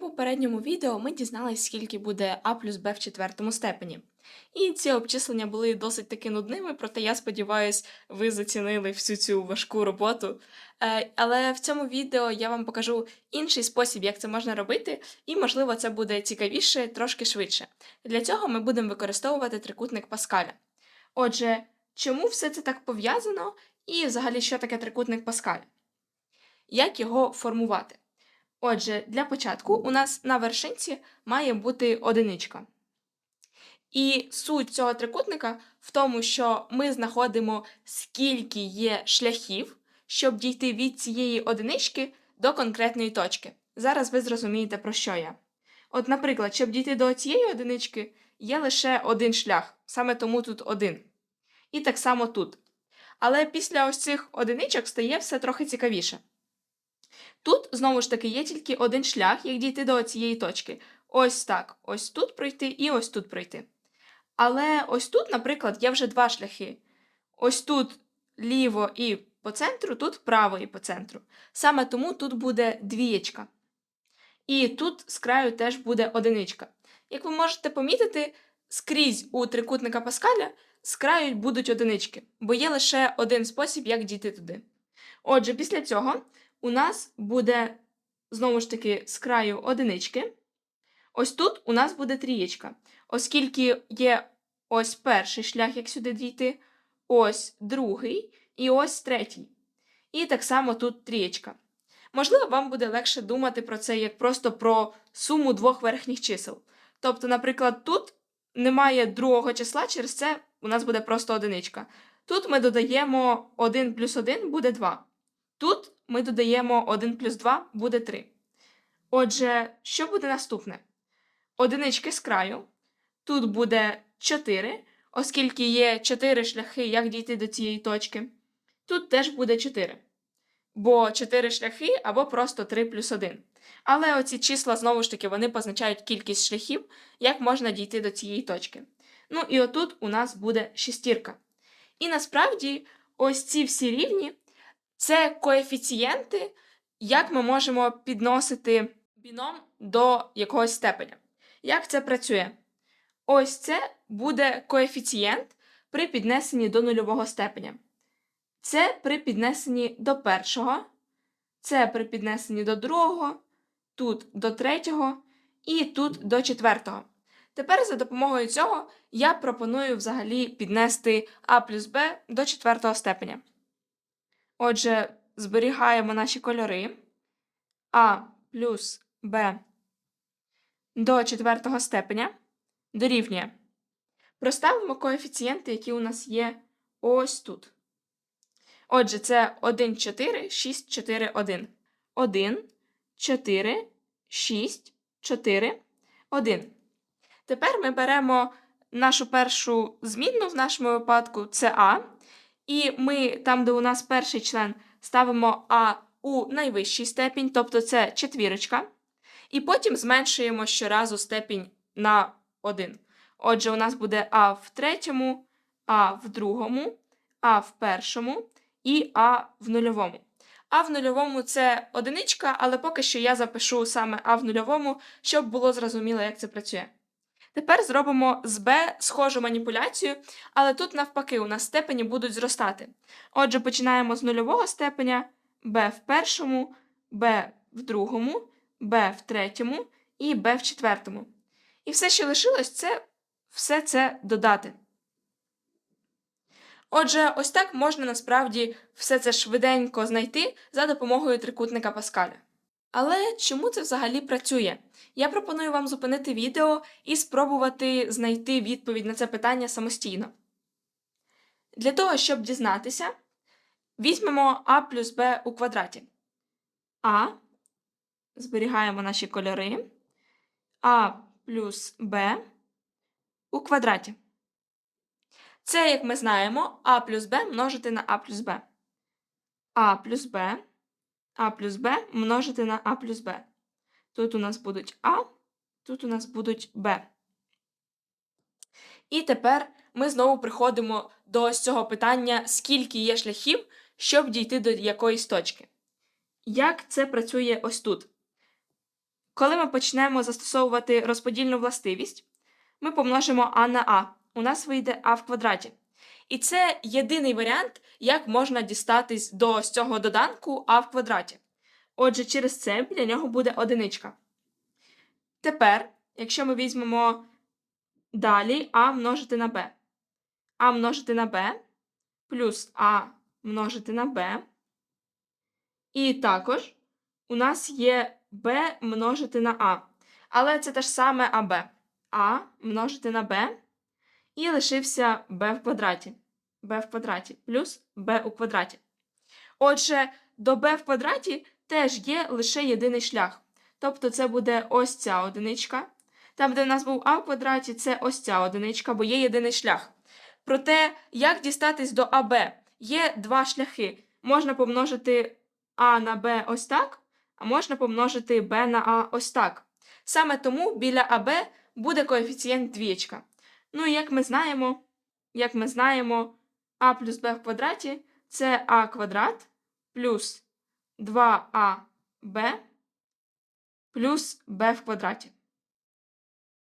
У попередньому відео ми дізналися, скільки буде а плюс b в четвертому степені. І ці обчислення були досить таки нудними, проте я сподіваюся, ви зацінили всю цю важку роботу. Е, але в цьому відео я вам покажу інший спосіб, як це можна робити, і, можливо, це буде цікавіше, трошки швидше. Для цього ми будемо використовувати трикутник Паскаля. Отже, чому все це так пов'язано, і взагалі, що таке трикутник Паскаля? Як його формувати? Отже, для початку у нас на вершинці має бути одиничка. І суть цього трикутника в тому, що ми знаходимо, скільки є шляхів, щоб дійти від цієї одинички до конкретної точки. Зараз ви зрозумієте, про що я. От, наприклад, щоб дійти до цієї одинички, є лише один шлях, саме тому тут один. І так само тут. Але після ось цих одиничок стає все трохи цікавіше. Тут, знову ж таки, є тільки один шлях, як дійти до цієї точки. Ось так. Ось тут пройти і ось тут пройти. Але ось тут, наприклад, є вже два шляхи. Ось тут ліво і по центру, тут вправо і по центру. Саме тому тут буде двієчка. І тут з краю теж буде одиничка. Як ви можете помітити, скрізь у трикутника Паскаля з краю будуть одинички, бо є лише один спосіб, як дійти туди. Отже, після цього у нас буде, знову ж таки, з краю одинички. Ось тут у нас буде трієчка, оскільки є ось перший шлях, як сюди дійти, ось другий і ось третій. І так само тут трієчка. Можливо, вам буде легше думати про це як просто про суму двох верхніх чисел. Тобто, наприклад, тут немає другого числа, через це у нас буде просто одиничка. Тут ми додаємо 1 плюс 1 буде 2. Тут ми додаємо 1 плюс 2 буде 3. Отже, що буде наступне? Одинички з краю. Тут буде 4, оскільки є 4 шляхи, як дійти до цієї точки. Тут теж буде 4. Бо 4 шляхи або просто 3 плюс 1. Але оці числа, знову ж таки, вони позначають кількість шляхів, як можна дійти до цієї точки. Ну і отут у нас буде шестірка. І насправді, ось ці всі рівні це коефіцієнти, як ми можемо підносити біном до якогось степеня. Як це працює? Ось це буде коефіцієнт при піднесенні до нульового степеня. Це при піднесенні до першого, це при піднесенні до другого, тут до третього і тут до четвертого. Тепер за допомогою цього я пропоную взагалі піднести а плюс b до четвертого степеня. Отже, зберігаємо наші кольори А плюс Б до четвертого степеня дорівнює. Проставимо коефіцієнти, які у нас є ось тут. Отже, це 1, 4, 6, 4, 1. 1, 4, 6, 4, 1. Тепер ми беремо нашу першу змінну в нашому випадку це А. І ми там, де у нас перший член, ставимо А у найвищий степінь, тобто це четвірочка. І потім зменшуємо щоразу степінь на 1. Отже, у нас буде А в третьому, А в другому, А в першому і А в нульовому. А в нульовому це одиничка, але поки що я запишу саме А в нульовому, щоб було зрозуміло, як це працює. Тепер зробимо з b схожу маніпуляцію, але тут, навпаки, у нас степені будуть зростати. Отже, починаємо з нульового степеня b в першому, b в другому, b в третьому і b в четвертому. І все, що лишилось, це все це додати. Отже, ось так можна насправді все це швиденько знайти за допомогою трикутника Паскаля. Але чому це взагалі працює? Я пропоную вам зупинити відео і спробувати знайти відповідь на це питання самостійно. Для того, щоб дізнатися, візьмемо а плюс b у квадраті. А. Зберігаємо наші кольори. А плюс b у квадраті. Це, як ми знаємо, а плюс b множити на а плюс b. А плюс b а плюс Б множити на А плюс Б. Тут у нас будуть А, тут у нас будуть Б. І тепер ми знову приходимо до цього питання, скільки є шляхів, щоб дійти до якоїсь точки. Як це працює ось тут? Коли ми почнемо застосовувати розподільну властивість, ми помножимо а на а. У нас вийде а в квадраті. І це єдиний варіант, як можна дістатись до цього доданку а в квадраті. Отже, через це біля нього буде одиничка. Тепер, якщо ми візьмемо далі а множити на b, а множити на b плюс а множити на b. І також у нас є b множити на а. Але це те ж саме АБ. А множити на b. І лишився b в квадраті. b в квадраті плюс b у квадраті. Отже, до b в квадраті теж є лише єдиний шлях. Тобто це буде ось ця одиничка. Там, де в нас був а в квадраті, це ось ця одиничка, бо є єдиний шлях. Проте, як дістатись до АБ? Є два шляхи. Можна помножити А на Б ось так, а можна помножити Б на А ось так. Саме тому біля АБ буде коефіцієнт двієчка. Ну і як ми знаємо, як ми знаємо, А плюс Б в квадраті це А квадрат плюс 2АБ плюс b в квадраті.